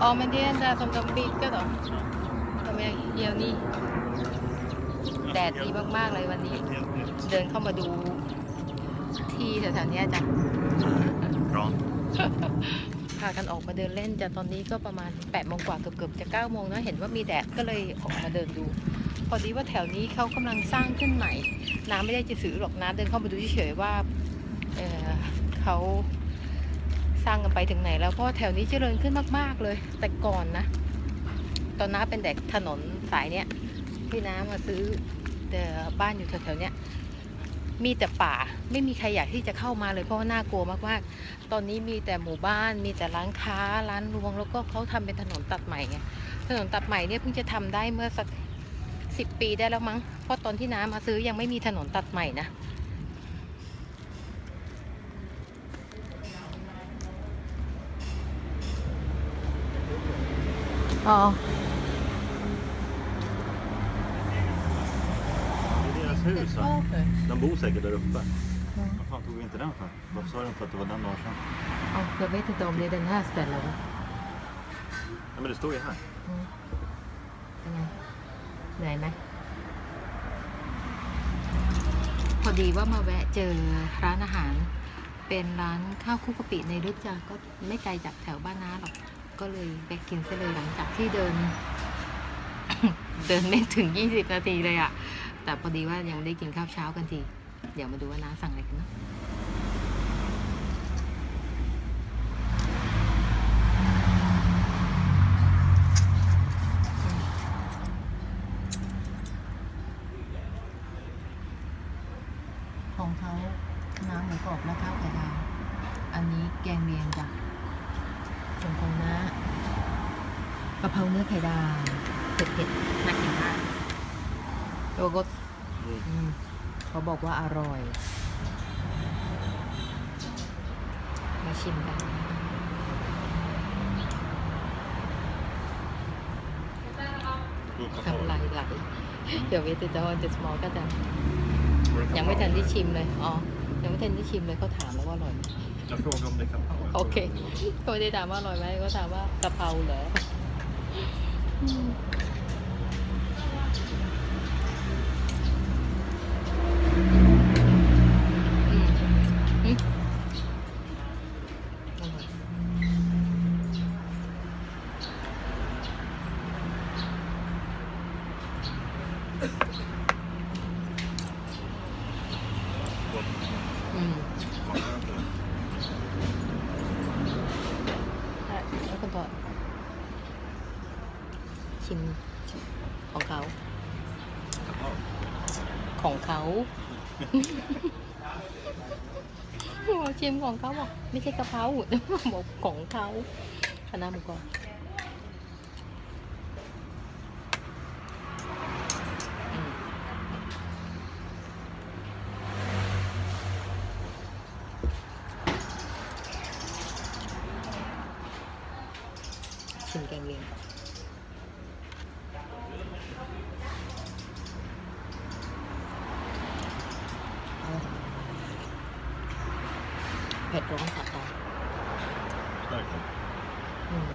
Ja, men det är den där som de bygger då. De är helt ny. แดดดีมากๆเลยวันนี้ Helt nytt. เดินเข้ามาดู ที่แถวๆเนี้ยจ้ะ Bra. พากันออกมาเดินเล่นจ้ะตอนนี้ก็ประมาณ8ปดโมงกว่าเกือบๆจะ9ก้าโมงนะเห็นว่ามีแดดก็เลยออกมาเดินดู พอดีว่าแถวนี้เขากำลังสร้างขึ้นใหม่น้ำไม่ได้จะซื้อหรอกน้ำเดินเข้ามาดูเฉยๆว่าเออเขาส ร้างกันไปถึงไหนแล้วเพราะแถวนี้เจริญขึ้นมาก ๆเลย แต่ก่อนนะ ตอนน้าเป็นเด็กถนนสายเนี้ยที่น้ามาซื้อแต่บ้านอยู่แถวๆเนี้ยมีแต่ป่าไม่มีใครอยากที่จะเข้ามาเลยเพราะว่าน่ากลัวมากๆ ตอนนี้มีแต่หมู่บ้าน มีแต่ร้านค้าร้านรวง แล้วก็เขาทำเป็นถนนตัดใหม่ไงถนนตัดใหม่เนี่ยเพิ่งจะทำได้เมื่อสักสิบปีได้แล้วมั้งเพราะตอนที่น้ามาซื้อยังไม่มีถนนตัดใหม่นะ อ๋อ Det är deras hus va? De bor säkert där uppe. Vad fan tog vi inte den för? Varför sa du inte att det var den dagen sedan? Ja, jag vet inte om det är den här stället. va? Nej men det står ju här. เป็นไงเหนื่อยไหมพอดีว่ามาแวะเจอร้านอาหาร เป็นร้านข้าวคลุกกะปิในรึกจ้ะก็ไม่ไกลจากแถวบ้านน้าหรอก ก็เลยแวะกินซะเลยหลังจากที่เดิน เดินไม่ถึง 20 นาทีเลยอะแต่พอดีว่ายังไม่ได้กินข้าวเช้ากันที เดี๋ยวมาดูว่าน้าสั่งอะไรกันเนาะของเขาน้ำหมูกรอบและข้าวไข่ดาว อันนี้แกงเลียงจ้ะ ส่วนของน้ากะเพราเนื้อไข่ดาวเผ็ดๆน่ากินมากโลโก้อืมเขาบอกว่าอร่อย มาชิมกันทำลายไหลเดี๋ยวเวทีจะจะสมอลก็จะยังไม่ทันได้ชิมเลย อ๋อ ยังไม่ทันได้ชิมเลยเขาถามมาว่าอร่อยไหม Jag frågade om det kan โอเคเขาไม่ได้ถามว่าอร่อยไหมเขาถามว่ากะเพราเหรออืมอืมอืมอร่อยอืม ใช่ แล้วคุณพ่อชิมของเขา ของเขาบอกชิมของเขาบอกไม่ใช่กะเพราบอกของเขาคณะหมูกรอบ ชิมแกงเลียงก่อนอร่อยเผ็ดร้อนสะใจ Starkt. อืม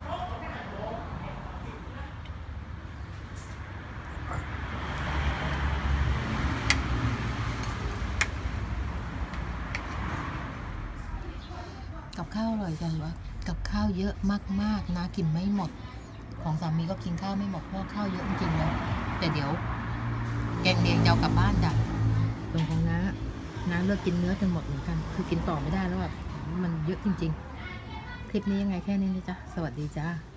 กับข้าวอร่อยจังวะ กับข้าวเยอะมากๆนะกินไม่หมด ของสามีก็กินข้าวไม่หมดเพราะข้าวเยอะจริงๆเลยแต่เดี๋ยว แกงเลียงยาวกลับบ้านจ้ะส่วนของน้าน้าเลิกกินเนื้อจนหมดเหมือนกัน คือกินต่อไม่ได้แล้วแบบมันเยอะจริง ๆ คลิปนี้ยังไงแค่นี้นะจ๊ะ สวัสดีจ้า